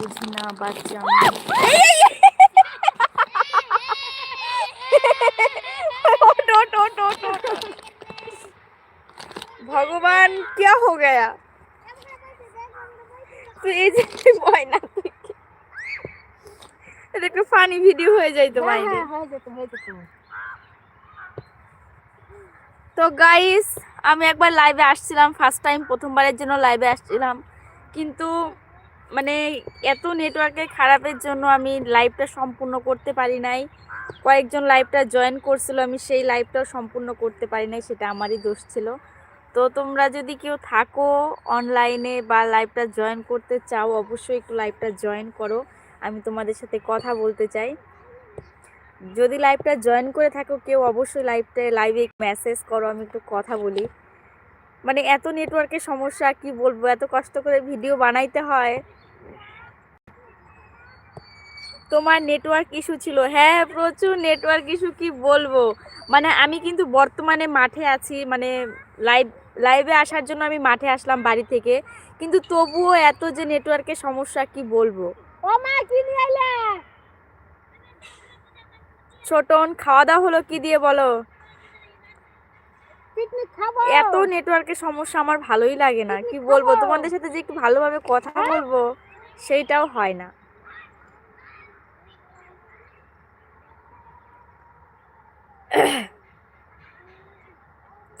বুঝি না বাচ্চা ओट, ओट, ओट, ओट, ओट। ভগবান क्या हो गया প্লিজ ভয় না তুই এটা একটু ফানি ভিডিও হয়ে যাইতো হ্যাঁ, বাইরে হ্যাঁ, হয়ে যেত হয়ে যেত তো গাইস আমি একবার লাইভে আসছিলাম ফার্স্ট টাইম প্রথমবারের জন্য লাইভে আসছিলাম কিন্তু মানে এত নেটওয়ার্কের খারাপের জন্য আমি লাইভটা সম্পূর্ণ করতে পারি নাই। কয়েকজন লাইভটা জয়েন করছিল, আমি সেই লাইভটাও সম্পূর্ণ করতে পারি নাই, সেটা আমারই দোষ ছিল। তো তোমরা যদি কেউ থাকো অনলাইনে বা লাইভটা জয়েন করতে চাও, অবশ্যই একটু লাইভটা জয়েন করো। আমি তোমাদের সাথে কথা বলতে চাই। যদি লাইভটা জয়েন করে থাকো, কেউ অবশ্যই লাইভটা লাইভে মেসেজ করো, আমি একটু কথা বলি। মানে এত নেটওয়ার্কের সমস্যা, কি বলব? এত কষ্ট করে ভিডিও বানাইতে হয়। তোমার নেটওয়ার্ক ইস্যু ছিল। হ্যাঁ প্রচুর নেটওয়ার্ক ইস্যু কি বলব? মানে আমি কিন্তু বর্তমানে মাঠে আছি মানে লাইভ লাইভে আসার জন্য আমি মাঠে আসলাম বাড়ি থেকে। কিন্তু তবুও এত যে নেটওয়ার্কের সমস্যা কি বলব? ও মা কি নিয়ে আইলা ছোটন খাওয়া দাওয়া হলো কি দিয়ে বলো? এত নেটওয়ার্কের সমস্যা আমার ভালোই লাগে না। কি বলব? তোমাদের সাথে যে একটু ভালোভাবে কথা বলব সেইটাও হয় না।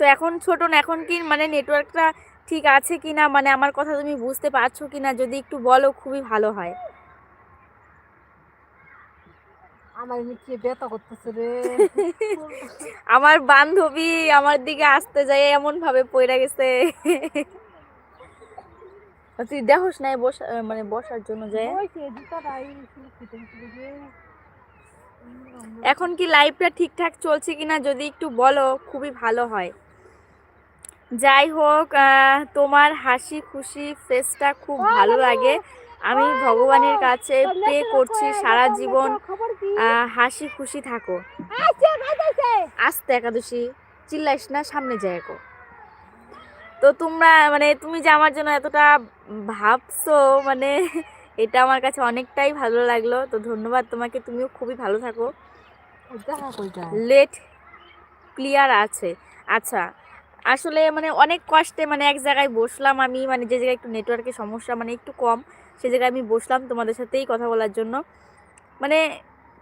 তো এখন ছোটন এখন কি মানে নেটওয়ার্কটা ঠিক আছে কি না মানে আমার কথা তুমি বুঝতে পারছ কি না যদি একটু বলো খুবই ভালো হয়। আমার নিচে ব্যথা করতেছে রে। আমার বান্ধবী আমার দিকে আসতে যায় এমন ভাবে পড়ে গেছে। তুই দেখোস নাই বসা মানে বসার জন্য যায় এখন কি লাইভটা ঠিকঠাক চলছে কিনা যদি একটু বলো খুবই ভালো হয়। যাই হোক তোমার হাসি খুশি ফেসটা খুব ভালো লাগে। আমি ভগবানের কাছে প্রে করছি সারা জীবন। হাসি খুশি থাকো। আস্তে একাদশী চিল্লাইস না সামনে যাই তো তোমরা মানে তুমি যে আমার জন্য এতটা ভাবছ মানে এটা আমার কাছে অনেকটাই ভালো লাগল। তো ধন্যবাদ তোমাকে তুমিও খুবই ভালো থাকো। লেট ক্লিয়ার আছে। আচ্ছা আসলে মানে অনেক কষ্টে মানে এক জায়গায় বসলাম আমি মানে যে জায়গায় একটু নেটওয়ার্কের সমস্যা মানে একটু কম, সে জায়গায় আমি বসলাম তোমাদের সাথেই কথা বলার জন্য। মানে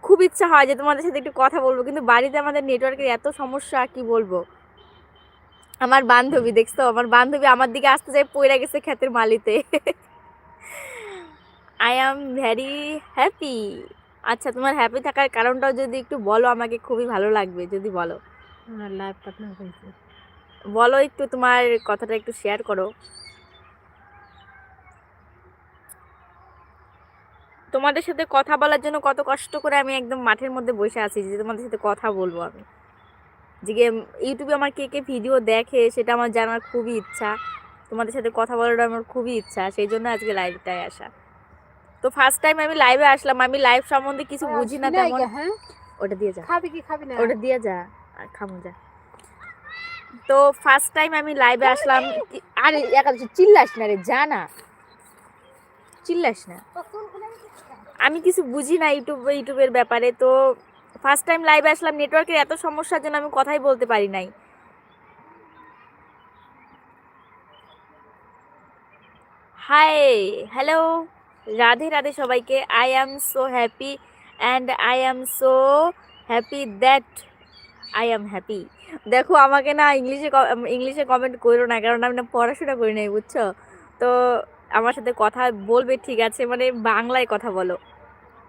খুব ইচ্ছা হয় যে তোমাদের সাথে একটু কথা বলব, কিন্তু বাড়িতে আমাদের নেটওয়ার্কের এত সমস্যা, কি বলব? আমার বান্ধবী, দেখছ? আমার বান্ধবী আমার দিকে আসতে যায় পড়ে গেছে ক্ষেতের মালিতে। আই অ্যাম ভ্যারি হ্যাপি আচ্ছা তোমার হ্যাপি থাকার কারণটাও যদি একটু বলো, আমাকে খুবই ভালো লাগবে, যদি বলো। আমার লাইভ পার্টনার হইছে বলো একটু তোমার কথাটা একটু শেয়ার করো। তোমাদের সাথে কথা বলার জন্য কত কষ্ট করে আমি একদম মাঠের মধ্যে বসে আছি যে তোমাদের সাথে কথা বলব আমি। যে ইউটিউবে আমার কে কে ভিডিও দেখে সেটা আমার জানার খুবই ইচ্ছা। তোমাদের সাথে কথা বলার আমার খুবই ইচ্ছা সেই জন্য আজকে লাইভটায় আসা। তো ফার্স্ট টাইম আমি লাইভে আসলাম আমি লাইভ সম্বন্ধে কিছু বুঝি না তেমন। হ্যাঁ? ওটা দিয়ে যা। খাবি কি খাবি না? ওটা দিয়ে যা আর খামো যা। তো ফার্স্ট টাইম আমি লাইভে আসলাম। আরে একাদশী চিল্লাস না রে জানা চিল্লাস না। আমি কিছু বুঝি না ইউটিউব, ইউটিউবের ব্যাপারে। তো ফার্স্ট টাইম লাইভে আসলাম নেটওয়ার্কের এত সমস্যার জন্য আমি কথাই বলতে পারি নাই। হাই হ্যালো রাধে রাধে সবাইকে। I am so happy and I am so happy that I am happy দেখো আমাকে না ইংলিশে ইংলিশে কমেন্ট করো না, কারণ আমি না পড়াশোনা করি নাই, বুঝছ? তো আমার সাথে কথা বলবে, ঠিক আছে? মানে বাংলায় কথা বলো।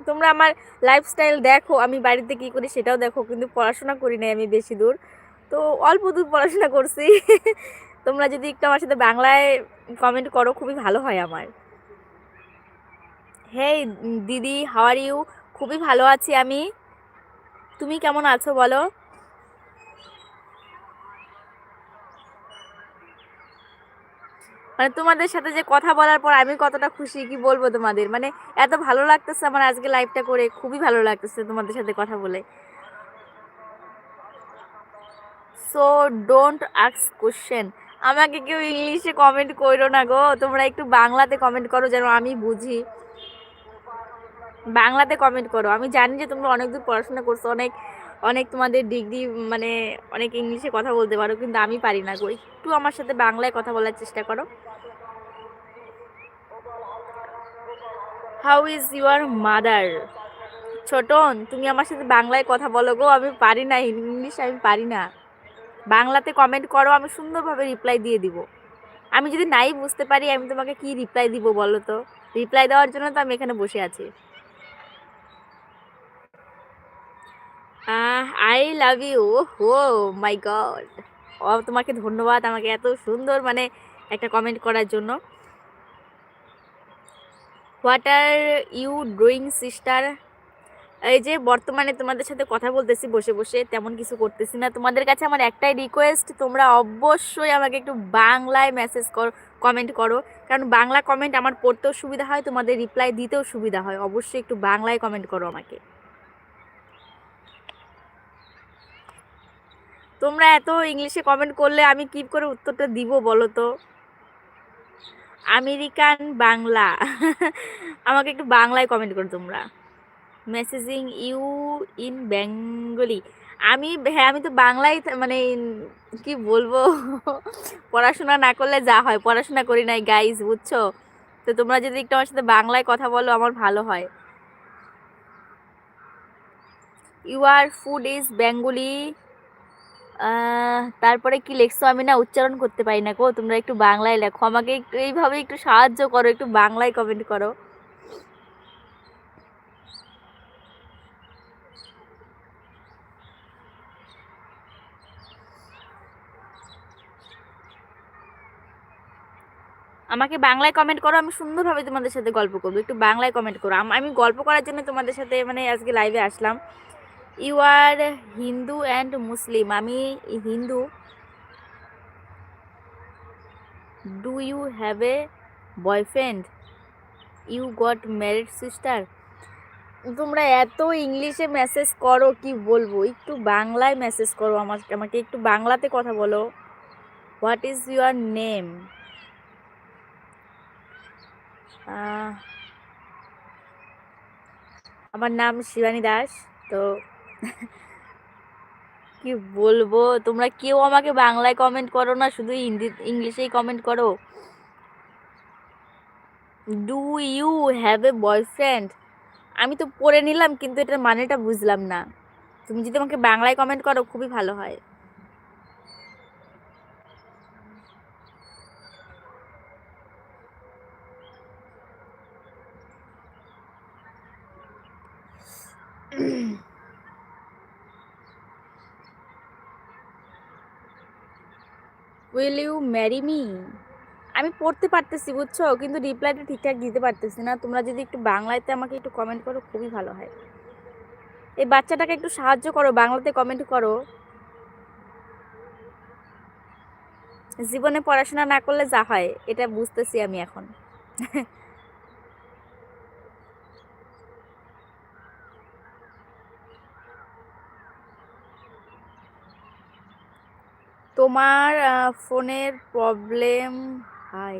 তোমরা আমার লাইফস্টাইল দেখো, আমি বাড়িতে কী করি সেটাও দেখো, কিন্তু পড়াশোনা করি নাই আমি বেশি দূর। তো অল্প দূর পড়াশোনা করছি। তোমরা যদি একটু আমার সাথে বাংলায় কমেন্ট করো, খুবই ভালো হয় আমার। হেই দিদি হাওয়ার ইউ খুবই ভালো আছি আমি। তুমি কেমন আছো বলো? মানে তোমাদের সাথে যে কথা বলার পর আমি কতটা খুশি, কি বলব তোমাদের? মানে এত ভালো লাগতেছে আমার আজকে লাইভটা করে, খুবই ভালো লাগতেছে তোমাদের সাথে কথা বলে। সো ডোন্ট আস্ক কোশ্চেন আমাকে কেউ ইংলিশে কমেন্ট করো না গো। তোমরা একটু বাংলাতে কমেন্ট করো যেন আমি বুঝি। বাংলাতে কমেন্ট করো। আমি জানি যে তোমরা অনেক দূর পড়াশোনা করছ, অনেক অনেক তোমাদের ডিগ্রি মানে অনেক ইংলিশে কথা বলতে পারো, কিন্তু আমি পারি না গো। একটু আমার সাথে বাংলায় কথা বলার চেষ্টা করো। How is your mother Chhotan, তুমি আমার সাথে বাংলায় কথা বলো গো, আমি পারি না ইংলিশ আমি পারি না। বাংলাতে কমেন্ট করো, আমি সুন্দরভাবে রিপ্লাই দিয়ে দিব। আমি যদি নাই বুঝতে পারি, আমি তোমাকে কি রিপ্লাই দিব বলো তো? রিপ্লাই দেওয়ার জন্য তো আমি এখানে বসে আছি। I love you oh my god তোমাকে ধন্যবাদ আমাকে এত সুন্দর মানে একটা কমেন্ট করার জন্য। What are you drawing sister এই যে বর্তমানে তোমাদের সাথে কথা বলতেছি, বসে বসে তেমন কিছু করতেছি না। তোমাদের কাছে আমার একটাই রিকোয়েস্ট তোমরা অবশ্যই আমাকে একটু বাংলায় মেসেজ করো কমেন্ট করো। কারণ বাংলা কমেন্ট আমার পড়তেও সুবিধা হয়, তোমাদের রিপ্লাই দিতেও সুবিধা হয়। অবশ্যই একটু বাংলায় কমেন্ট করো আমাকে। তোমরা এত ইংলিশে কমেন্ট করলে আমি কি করে উত্তরটা দিব বলো তো আমেরিকান বাংলা। আমাকে একটু বাংলায় কমেন্ট করো তোমরা। মেসেজিং ইউ ইন বেঙ্গলি আমি হ্যাঁ আমি তো বাংলায় থা- মানে কি বলব? পড়াশোনা না করলে যা হয়, পড়াশোনা করি নাই গাইজ বুঝছ? তো তোমরা যদি একটু আমার সাথে বাংলায় কথা বলো, আমার ভালো হয়। You are food is Bengali তারপরে কি লেখছো? আমি না উচ্চারণ করতে পারি না গো। তোমরা একটু বাংলায় লেখো। আমাকে একটু এইভাবে একটু সাহায্য করো, একটু বাংলায় কমেন্ট করো। আমাকে বাংলায় কমেন্ট করো, আমি সুন্দরভাবে তোমাদের সাথে গল্প করব। একটু বাংলায় কমেন্ট করো। আমি গল্প করার জন্য তোমাদের সাথে মানে আজকে লাইভে আসলাম। You are Hindu and Muslim আমি Hindu do you have a boyfriend you got married sister তোমরা এত ইংলিশে মেসেজ করো, কি বলব? একটু বাংলায় মেসেজ করো আমাকে আমাকে একটু বাংলাতে কথা বলো। হোয়াট ইজ ইউর নেম আমার নাম শিবানী দাস, তো কি বলব? তোমরা কেউ আমাকে বাংলায় কমেন্ট করো না, শুধু হিন্দি, ইংলিশেই কমেন্ট করো। Do you have a boyfriend আমি তো পড়ে নিলাম, কিন্তু এটার মানেটা বুঝলাম না। তুমি যদি আমাকে বাংলায় কমেন্ট করো, খুবই ভালো হয়। উইল ইউ ম্যারি মি আমি পড়তে পারতেছি, বুঝছ? কিন্তু রিপ্লাইটা ঠিকঠাক দিতে পারতেছি না। তোমরা যদি একটু বাংলাতে আমাকে একটু কমেন্ট করো, খুবই ভালো হয়। এই বাচ্চাটাকে একটু সাহায্য করো, বাংলাতে কমেন্ট করো। জীবনে পড়াশোনা না করলে যা হয়, এটা বুঝতেছি আমি এখন। তোমার ফোনের প্রবলেম, হাই,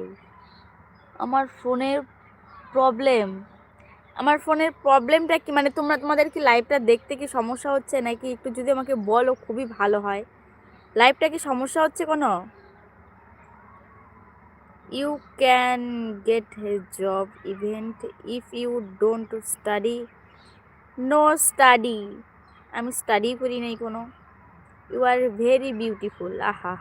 আমার ফোনের প্রবলেম, আমার ফোনের প্রবলেমটা কি? মানে তোমরা, তোমাদের কি লাইভটা দেখতে কি সমস্যা হচ্ছে? নাকি একটু যদি আমাকে বলো, খুবই ভালো হয়। লাইভটা কি সমস্যা হচ্ছে কোনো? You can get a job even if you don't study no study আমি স্টাডি করি নাই কোনো। ইউ আর ভেরি বিউটিফুল আহা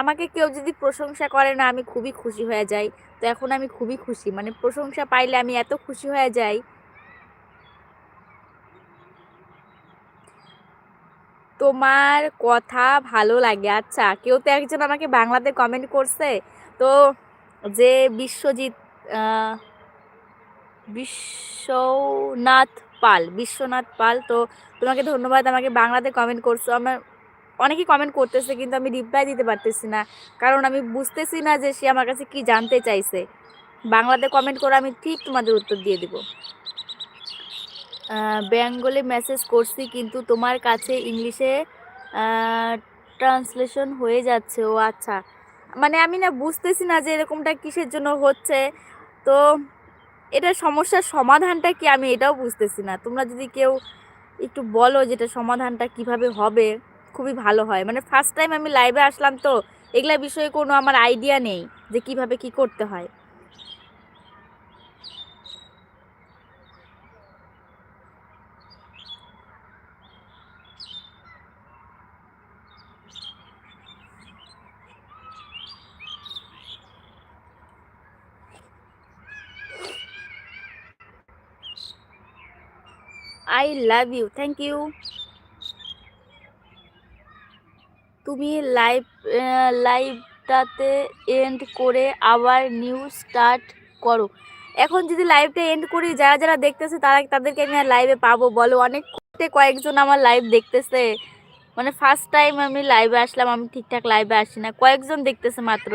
আমাকে কেউ যদি প্রশংসা করে না, আমি খুবই খুশি হয়ে যাই। তো এখন আমি খুবই খুশি। মানে প্রশংসা পাইলে আমি এত খুশি হয়ে যাই। তোমার কথা ভালো লাগে। আচ্ছা কেউ তো একজন আমাকে বাংলাতে কমেন্ট করছে। তো যে বিশ্বজিৎ বিশ্বনাথ পাল, বিশ্বনাথ পাল। তো তোমাকে ধন্যবাদ আমাকে বাংলাতে কমেন্ট করছ। আমার অনেকেই কমেন্ট করতেছে কিন্তু আমি রিপ্লাই দিতে পারতেছি না। কারণ আমি বুঝতেছি না যে সে আমার কাছে কি জানতে চাইছে। বাংলাতে কমেন্ট করে আমি ঠিক তোমাদের উত্তর দিয়ে দেব। বেঙ্গলে মেসেজ করছি কিন্তু তোমার কাছে ইংলিশে ট্রান্সলেশন হয়ে যাচ্ছে। ও আচ্ছা। মানে আমি না বুঝতেছি না যে এরকমটা কিসের জন্য হচ্ছে। তো এটা সমস্যার সমাধানটা কি? আমি এটাও বুঝতেছি না। তোমরা যদি কেউ একটু বলো যেটা সমাধানটা কীভাবে হবে, খুবই ভালো হয়। মানে ফার্স্ট টাইম আমি লাইভে আসলাম তো, এগুলা বিষয়ে কোনো আমার আইডিয়া নেই যে কীভাবে কি করতে হয়। I love you thank you তুমি লাইভ লাইভটাতে এন্ড করে আবার নিউ স্টার্ট করো। এখন যদি লাইভটা এন্ড করি, যারা যারা দেখতেছে, তারা তাদেরকে আমি আর লাইভে পাবো। বলো, অনেক কয়েকজন আমার লাইভ দেখতেছে। মানে ফার্স্ট টাইম আমি লাইভে আসলাম, আমি ঠিকঠাক লাইভে আসি না। কয়েকজন দেখতেছে মাত্র।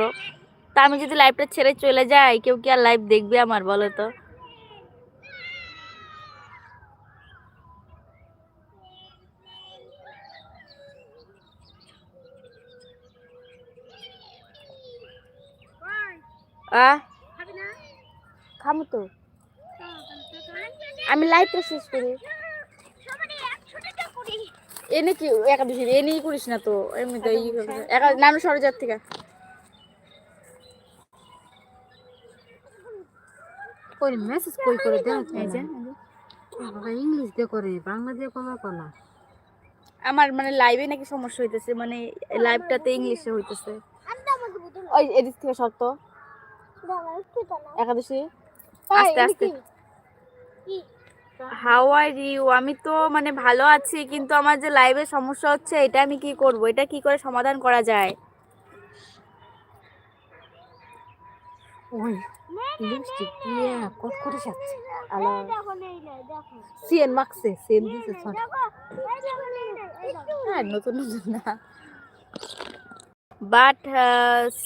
তা আমি যদি লাইভটা ছেড়ে চলে যাই, কেউ কি আর লাইভ দেখবে আমার, বলো তো? খামো তো। আমি লাইভটা শেষ করি। এনে কি একাদশী এনেই করিস না তো। এমনি তো একা নাম সরজার থেকে। কই মেসেজ কই করে দেন বাবা ইংলিশ দিয়ে করে বাংলা দিয়ে কমা কোনা আমার মানে লাইভে নাকি সমস্যা হইতেছে মানে লাইভটাতে ইংলিশে হইতেছে। ওই এদিক থেকে শর্ত। একাদশী? আস্তে আস্তে। হাউ আর ইউ আমি তো মানে ভালো আছি কিন্তু আমার যে লাইভে সমস্যা হচ্ছে এটা আমি কি করব? এটা কি করে সমাধান করা যায়? ওই লিপস্টিক দিয়ে কট করে যাচ্ছে। আলো সিএন মাখছে সিএন দিছে হ্যাঁ নতুন নতুন না। বাট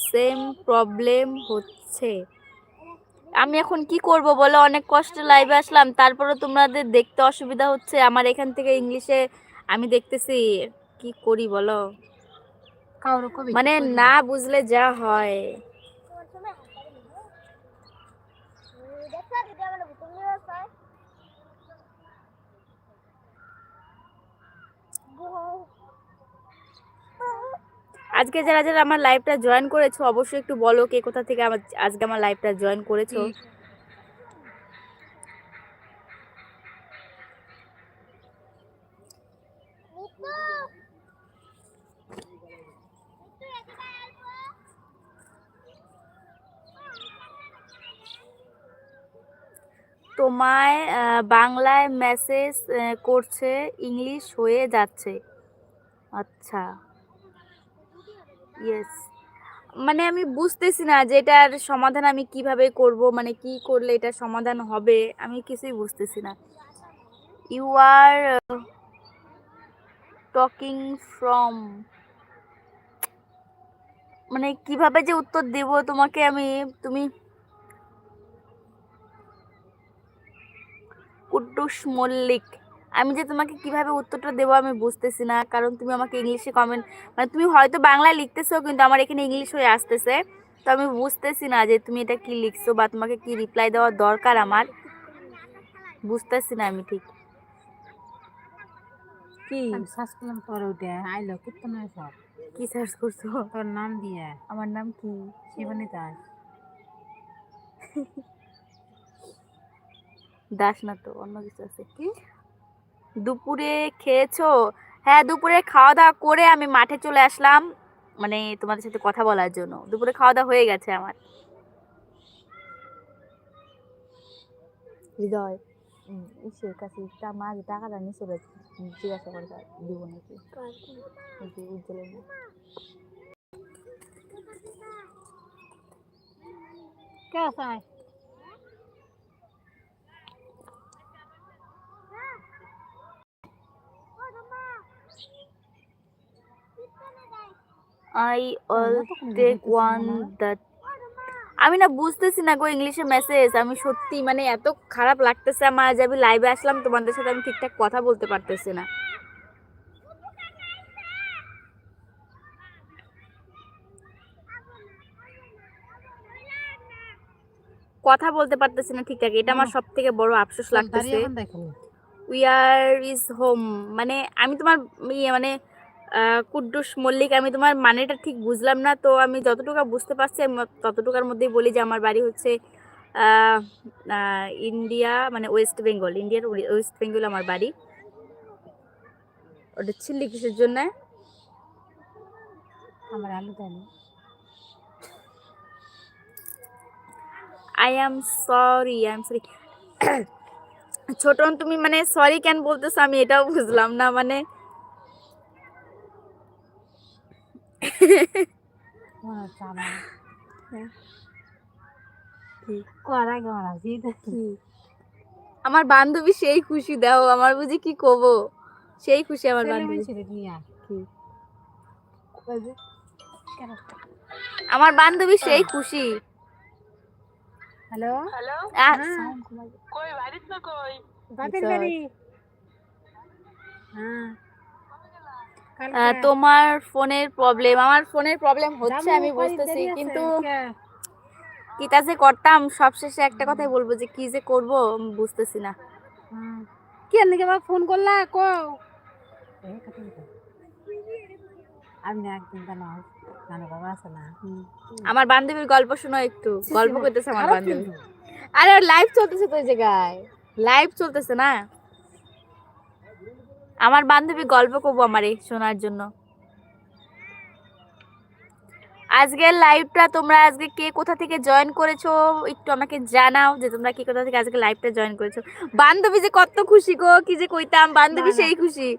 সেম প্রবলেম হচ্ছে। আমি এখন কি করব বলো? অনেক কষ্টে লাইভে আসলাম। তারপরে তোমাদের দেখতে অসুবিধা হচ্ছে। আমার এখান থেকে ইংলিশে আমি দেখতেছি কি করি বলো? মানে না বুঝলে যা হয়। আজকে যারা যারা আমার লাইভটা জয়েন করেছ অবশ্যই একটু বলো কে কোথা থেকে আমার আজকে আমার লাইভটা জয়েন করেছ। তোমায় আহ, বাংলায় মেসেজ করছে ইংলিশ হয়ে যাচ্ছে। আচ্ছা। ইয়েস মানে আমি বুঝতেছি না যে এটার সমাধান আমি কীভাবে করব মানে কি করলে এটা সমাধান হবে, আমি কিছুই বুঝতেছি না। ইউ আর টকিং ফ্রম মানে কীভাবে যে উত্তর দেব তোমাকে আমি, তুমি কুদ্দুস মল্লিক। আমি যে তোমাকে কীভাবে উত্তরটা দেবো আমি বুঝতেছি না। কারণ তুমি আমাকে ইংলিশে কমেন্ট মানে তুমি হয়তো বাংলায় লিখতেছো কিন্তু আমার এখানে ইংলিশ হয়ে আসতেছে। তো আমি বুঝতেছি না যে তুমি এটা কি লিখছো বা তোমাকে কি রিপ্লাই দেওয়া দরকার আমার। বুঝতেছি না আমি ঠিক। কি? সার্চ করলাম আইলো সব। কি সার্চ করছ? তোর নাম দিয়ে। আমার নাম কি? শিবানী দাস। দাস না তো অন্য কিছু আছে। কি? দুপুরে খেয়েছো? হ্যাঁ দুপুরে খাওয়া দাওয়া করে আমি মাঠে চলে আসলাম মানে তোমাদের সাথে কথা বলার জন্য। দুপুরে খাওয়া দাওয়া হয়ে গেছে আমার। হৃদয় ইসের কাছে তা মা যে টাকাটা জিজ্ঞাসা করে দিব নাকি? উজ্জ্বলের। কে আছে? I all take one that আমি না বুঝতেছি না গো ইংলিশে মেসেজ আমি সত্যি মানে এত খারাপ লাগতেছে আমার যে আমি লাইভে আসলাম তোমাদের সাথে আমি ঠিকঠাক কথা বলতে পারতেছি না। কথা বলতে পারতেছি না ঠিকঠাক এটা আমার সব থেকে বড় আফসোস লাগতেছে। উই আর ইজ হোম মানে আমি তোমার ইয়ে মানে কুদ্দুস মল্লিক আমি তোমার মানেটা ঠিক বুঝলাম না তো আমি যতটুকু বুঝতে পারছি আমি ততটুকুর মধ্যেই বলি যে আমার বাড়ি হচ্ছে ইন্ডিয়া মানে ওয়েস্ট বেঙ্গল ইন্ডিয়ার ওয়েস্ট বেঙ্গল আমার বাড়ি। ওটা ছিল্লি কিসের জন্য? আমার আলু দেন I am sorry I am sorry Chhotan তুমি মানে সরি কেন বলতেছো? আমি এটাও বুঝলাম না মানে মনে চালা হ্যাঁ। কি? করা গড়া জিদ আমার বান্ধবী সেই খুশি দাও আমার বুঝি কি কব? সেই খুশি আমার বান্ধবী? আমার বান্ধবী সেই খুশি। হ্যালো? আহ, হ্যাঁ। sound কমাই দে। বাপের আচ্ছা। বাড়ি। হ্যাঁ। তোমার ফোনের প্রবলেম আমার ফোনের প্রবলেম হচ্ছে আমি বুঝতেছি কিন্তু কে? কিটা যে করতাম সবশেষে একটা কথাই বলব যে কি যে করব বুঝতেছি না। কি আর নাকি ফোন করলা? এই আমার বান্ধবীর গল্প শোনো একটু গল্প করতেছে আমার বান্ধবী। আরে লাইভ চলতেছে তো ওই জায়গায়। লাইভ চলতেছে না? আমার বান্ধবী গল্প করব আমারে শোনার জন্য। আজকের লাইভটা তোমরা আজকে কে কোথা থেকে জয়েন করেছ একটু আমাকে জানাও যে তোমরা কে কোথা থেকে আজকে লাইভটা জয়েন করেছ। বান্ধবী যে কত খুশি গো কি যে কইতাম বান্ধবী। সেই খুশি।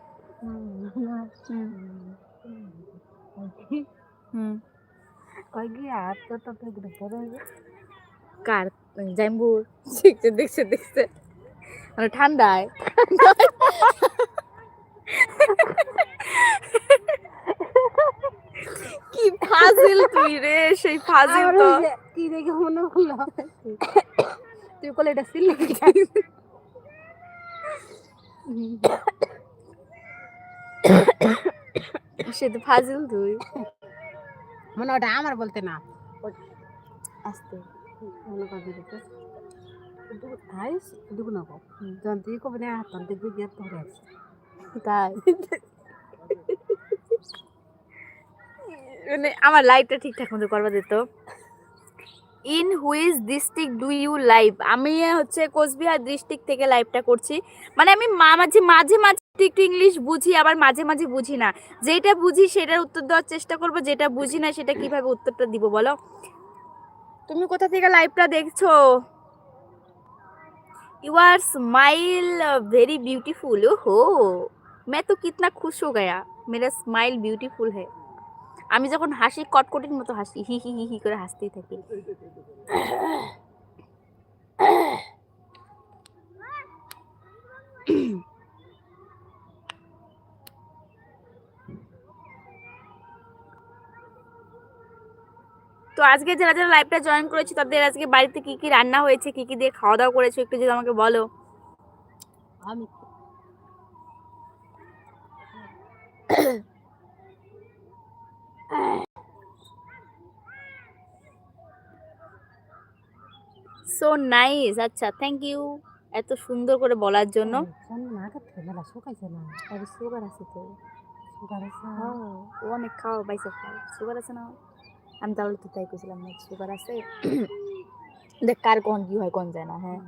কার জাম্বুর দেখছে দেখছে দেখছে। মানে ঠান্ডায়। কি ফাজিল তুই রে সেই ফাজিল তো। কি দেখে মনে হলো? তুই কলে এটা সিল সে তো ফাজিল তুই। মনে ওটা আমার বলতে না। আস্তে। মনে কর দিতে আইস দুগু না কো তুই কবে না তখন তুই গিয়ে তোরে আছে তাই। মানে আমার লাইভটা ঠিকঠাক মতো করবা দিত in which district do you live আমি হচ্ছে কোচবিহার ডিস্ট্রিক্ট থেকে লাইভটা করছি। মানে আমি মাঝে মাঝে মাঝে একটু ইংলিশ বুঝি, আবার মাঝে মাঝে বুঝি না। যেটা বুঝি সেটার উত্তর দেওয়ার চেষ্টা করব, যেটা বুঝি না সেটা কীভাবে উত্তরটা দিব বলো? তুমি কোথা থেকে লাইভটা দেখছ? You are smile very beautiful ও হো मैं तो कितना खुश हो गया मेरा स्माइल ब्यूटीफुल है আমি যখন হাসি কটকটির মতো হাসি হি হি হি হি করে হাসতেই থাকি তো আজকে যারা যারা লাইভটা জয়েন করেছে তাদের আজকে বাড়িতে কি কি রান্না হয়েছে কি কি দিয়ে খাওয়া দাওয়া করেছো একটু যদি আমাকে বলো আমি সো নাইস আচ্ছা থ্যাংক ইউ এত সুন্দর করে বলার জন্য না না সুগার আছে তো সুগার আছে ও অনেক খাওয়া পাইছে খাও সুগার আছে না আমি তাহলে তো তাই কইছিলাম না সুগার আছে দেখ কার কোন কি হয় কোন যায় না হ্যাঁ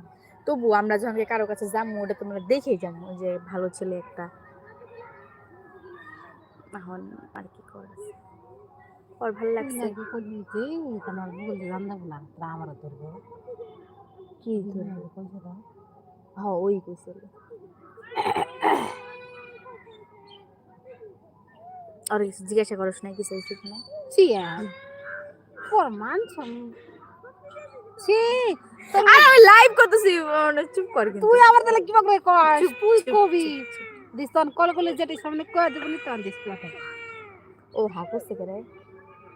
তবু আমরা যখন কারও কাছে যাব ওটা তোমরা দেখেই যাব যে ভালো ছেলে একটা এখন আর কি করার আছে ওর ভালো লাগছে তোমার বলি রান্না বলা তা আমারও ধরবো কি? কইছে না হ্যাঁ ওই কইছিল। আর কিছু জিজ্ঞাসা করস না কিছু উচিত না চিয়া পর মান ছি আরে আমি লাইভ করতেছি মানে চুপ কর তুই তাহলে করে তুই কবি। দিস্তন কল কলে যেটি সামনে কয় দিস ও হা করে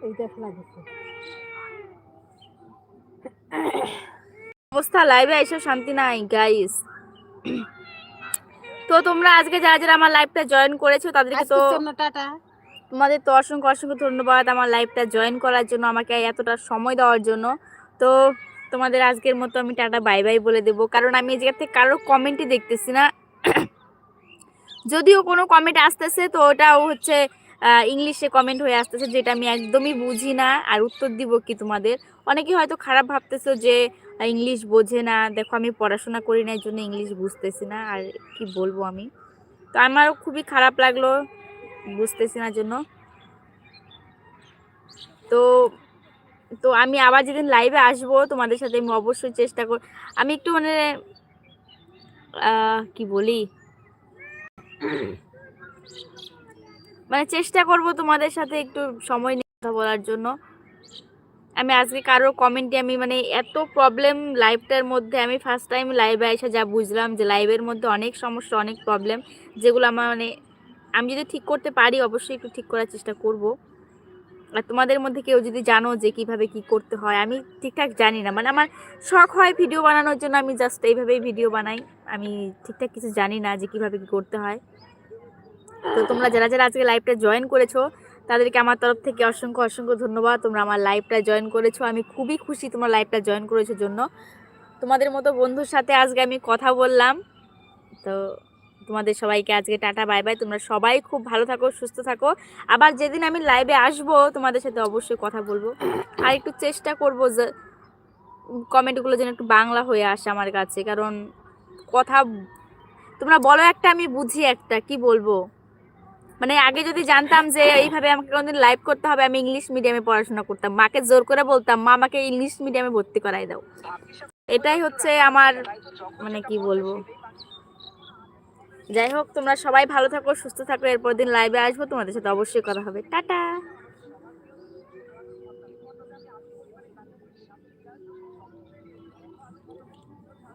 এইটা ফেলা দিছে। অবস্থা লাইভে এসে শান্তি নাই গাইস তো তোমরা আজকে যারা যারা আমার লাইভটা জয়েন করেছ তাদেরকে তো টাটা। তোমাদের তো অসংখ্য অসংখ্য ধন্যবাদ আমার লাইভটা জয়েন করার জন্য আমাকে এতটা সময় দেওয়ার জন্য। তো তোমাদের আজকের মতো আমি টাটা বাই বাই বলে দেবো। কারণ আমি এই জায়গা থেকে কারোর কমেন্টই দেখতেছি না। যদিও কোনো কমেন্ট আসতেছে তো ওটাও হচ্ছে ইংলিশে কমেন্ট হয়ে আসতেছে যেটা আমি একদমই বুঝি না। আর উত্তর দিব কি তোমাদের? অনেকে হয়তো খারাপ ভাবতেছো যে ইংলিশ বোঝে না। দেখো, আমি পড়াশোনা করি না এই জন্য ইংলিশ বুঝতেছি না। আর কি বলব আমি? তো আমারও খুবই খারাপ লাগল, বুঝতেছি না জন্য। তো তো আমি আবার যেদিন লাইভে আসব তোমাদের সাথে, আমি অবশ্যই চেষ্টা কর আমি একটু মানে কি বলি? মানে চেষ্টা করব তোমাদের সাথে একটু সময় নিয়ে কথা বলার জন্য। আমি আজকে কারও কমেন্টে আমি মানে এত প্রবলেম লাইভটার মধ্যে আমি ফার্স্ট টাইম লাইভে এসে যা বুঝলাম যে লাইভের মধ্যে অনেক সমস্যা, অনেক প্রবলেম যেগুলো আমার মানে আমি যদি ঠিক করতে পারি অবশ্যই একটু ঠিক করার চেষ্টা করব। আর তোমাদের মধ্যে কেউ যদি জানো যে কীভাবে কি করতে হয়, আমি ঠিকঠাক জানি না। মানে আমার শখ হয় ভিডিও বানানোর জন্য, আমি জাস্ট এইভাবেই ভিডিও বানাই। আমি ঠিকঠাক কিছু জানি না যে কীভাবে কি করতে হয়। তো তোমরা যারা যারা আজকে লাইভটা জয়েন করেছ তাদেরকে আমার তরফ থেকে অসংখ্য অসংখ্য ধন্যবাদ। তোমরা আমার লাইভটা জয়েন করেছ। আমি খুবই খুশি তোমরা লাইভটা জয়েন করেছ জন্য। তোমাদের মতো বন্ধুর সাথে আজকে আমি কথা বললাম। তো তোমাদের সবাইকে আজকে টাটা বাই বাই তোমরা সবাই খুব ভালো থাকো, সুস্থ থাকো। আবার যেদিন আমি লাইভে আসব, তোমাদের সাথে অবশ্যই কথা বলব। আর একটু চেষ্টা করব যে কমেন্টগুলো যেন একটু বাংলা হয়ে আসে আমার কাছে। কারণ কথা, তোমরা বলো একটা, আমি বুঝি একটা। কি বলব? মানে আগে যদি জানতাম যে এইভাবে আমাকে কোনোদিন লাইভ করতে হবে, আমি ইংলিশ মিডিয়ামে পড়াশোনা করতাম। মাকে জোর করে বলতাম, মা, আমাকে ইংলিশ মিডিয়ামে ভর্তি করাই দাও। এটাই হচ্ছে আমার মানে কি বলব? যাই হোক, তোমরা সবাই ভালো থাকো, সুস্থ থাকো এরপর দিন লাইভে আসব, তোমাদের সাথে অবশ্যই কথা হবে। টাটা!